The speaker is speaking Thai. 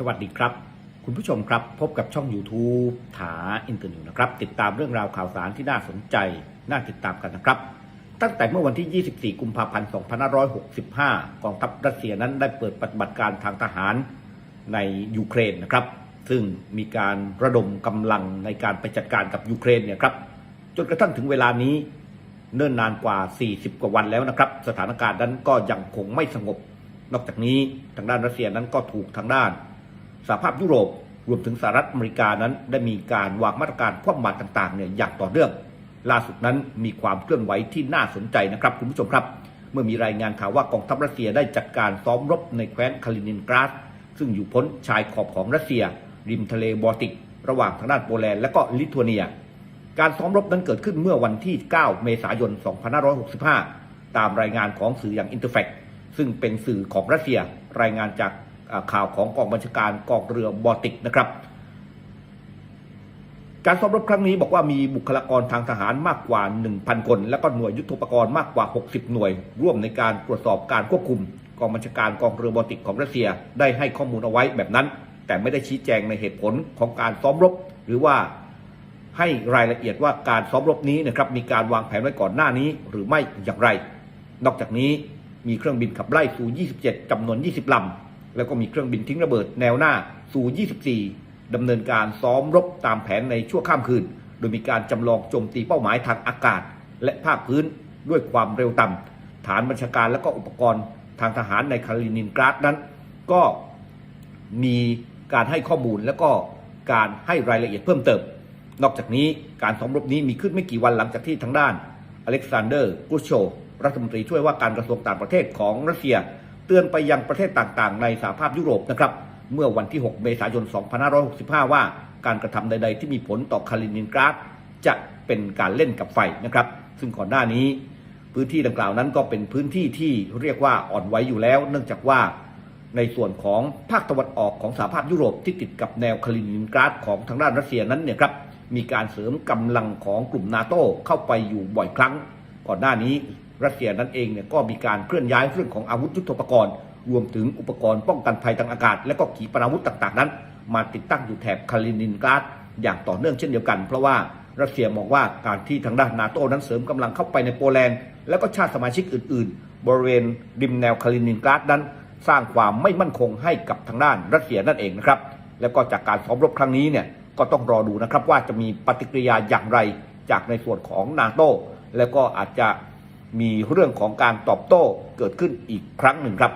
สวัสดีครับ คุณผู้ชมครับ พบกับช่อง YouTube ถาอินเตอร์นิวนะครับ ติดตามเรื่องราวข่าวสารที่น่าสนใจ น่าติดตามกันนะครับ ตั้งแต่เมื่อวันที่ 24 กุมภาพันธ์ 2565 กองทัพรัสเซียนั้นได้เปิดปฏิบัติการทางทหารในยูเครนนะครับ ซึ่งมีการระดมกำลังในการไปจัดการกับยูเครนเนี่ยครับ จนกระทั่งถึงเวลานี้ เนิ่นนานกว่า 40 กว่าวันแล้วนะครับ สถานการณ์นั้นก็ยังคงไม่สงบ นอกจากนี้ทางด้านรัสเซียนั้นก็ถูกทางด้าน สหภาพยุโรปรวมถึงสหรัฐอเมริกานั้น ได้มีการวางมาตรการคว่ำบาตรต่างๆเนี่ยอย่างต่อเนื่อง ล่าสุดนั้นมีความเคลื่อนไหวที่น่าสนใจนะครับคุณผู้ชมครับ เมื่อมีรายงานข่าวว่ากองทัพรัสเซียได้จัดการซ้อมรบในแคว้นคาลินินกราดซึ่งอยู่พ้นชายขอบของรัสเซีย ริมทะเลบอลติก ระหว่างทางด้านโปแลนด์และก็ลิทัวเนีย การซ้อมรบนั้นเกิดขึ้นเมื่อวันที่ 9 เมษายน 2565 ตามรายงานของสื่ออย่างอินเตอร์แฟกซึ่งเป็นสื่อของรัสเซียรายงานจาก ข่าวของกองบัญชาการกองเรือบอติกนะครับการซ้อมรบครั้งนี้บอกว่ามีบุคลากรทางทหารมากกว่า 1,000 คน และก็หน่วยยุทธปกรณ์มากกว่า 60 หน่วย ร่วมในการตรวจสอบการควบคุม กองบัญชาการกองเรือบอลติกของรัสเซียได้ให้ข้อมูลเอาไว้แบบนั้น แต่ไม่ได้ชี้แจงในเหตุผลของการซ้อมรบ หรือว่าให้รายละเอียดว่าการซ้อมรบนี้นะครับมีการวางแผนไว้ก่อนหน้านี้ หรือไม่อย่างไร นอกจากนี้มีเครื่องบินขับไล่สู27จำนวน 20ลำ แล้วก็มีเครื่องบินทิ้งระเบิดแนวหน้าสู24 ดำเนินการซ้อมรบตามแผนในชั่วข้ามคืน โดยมีการจำลองโจมตีเป้าหมายทางอากาศ และภาคพื้นด้วยความเร็วต่ำ ฐานบัญชาการและก็อุปกรณ์ทางทหารในคาลินินกราดนั้น ก็มีการให้ข้อมูลและก็การให้รายละเอียดเพิ่มเติม นอกจากนี้การซ้อมรบนี้มีขึ้นไม่กี่วันหลังจากที่ทางด้านอเล็กซานเดอร์กูชโชรัฐมนตรีช่วยว่าการกระทรวงต่างประเทศของรัสเซีย เตือนไปยังประเทศต่างๆ ในสหภาพยุโรปนะครับ เมื่อวันที่ 6 เมษายน 2565 ว่าการกระทำใด ๆ ที่มีผลต่อคาลินินกราดจะเป็นการเล่นกับไฟนะครับ ซึ่งก่อนหน้านี้ พื้นที่ดังกล่าวนั้นก็เป็นพื้นที่ที่เรียกว่าอ่อนไหวอยู่แล้ว เนื่องจากว่าในส่วนของภาคตะวันออกของสหภาพยุโรปที่ติดกับแนวคาลินินกราดของทางด้านรัสเซียนั้นเนี่ยครับมีการเสริมกำลังของกลุ่มนาโต้เข้าไปอยู่บ่อยครั้ง ก่อนหน้านี้ รัสเซียนั้นเองเนี่ยก็มีการเคลื่อนย้ายเรื่องของอาวุธยุทโธปกรณ์ รวมถึงอุปกรณ์ป้องกันภัยทางอากาศ และก็ขีปนาวุธต่างๆนั้น มาติดตั้งอยู่แถบคาลินินกราดอย่างต่อเนื่องเช่นเดียวกัน เพราะว่ารัสเซียมองว่าการที่ทางด้านนาโต้นั้นเสริมกำลังเข้าไปในโปแลนด์และก็ชาติสมาชิกอื่น ๆ บริเวณริมแนวคาลินินกราดนั้น สร้างความไม่มั่นคงให้กับทางด้านรัสเซียนั่นเองนะครับแล้วก็จากการซ้อมรบครั้งนี้เนี่ยก็ต้องรอดูนะครับว่าจะมีปฏิกิริยาอย่างไรจากในส่วนของนาโต้แล้วก็อาจจะ มีเรื่องของการตอบโต้เกิดขึ้นอีกครั้งหนึ่งครับ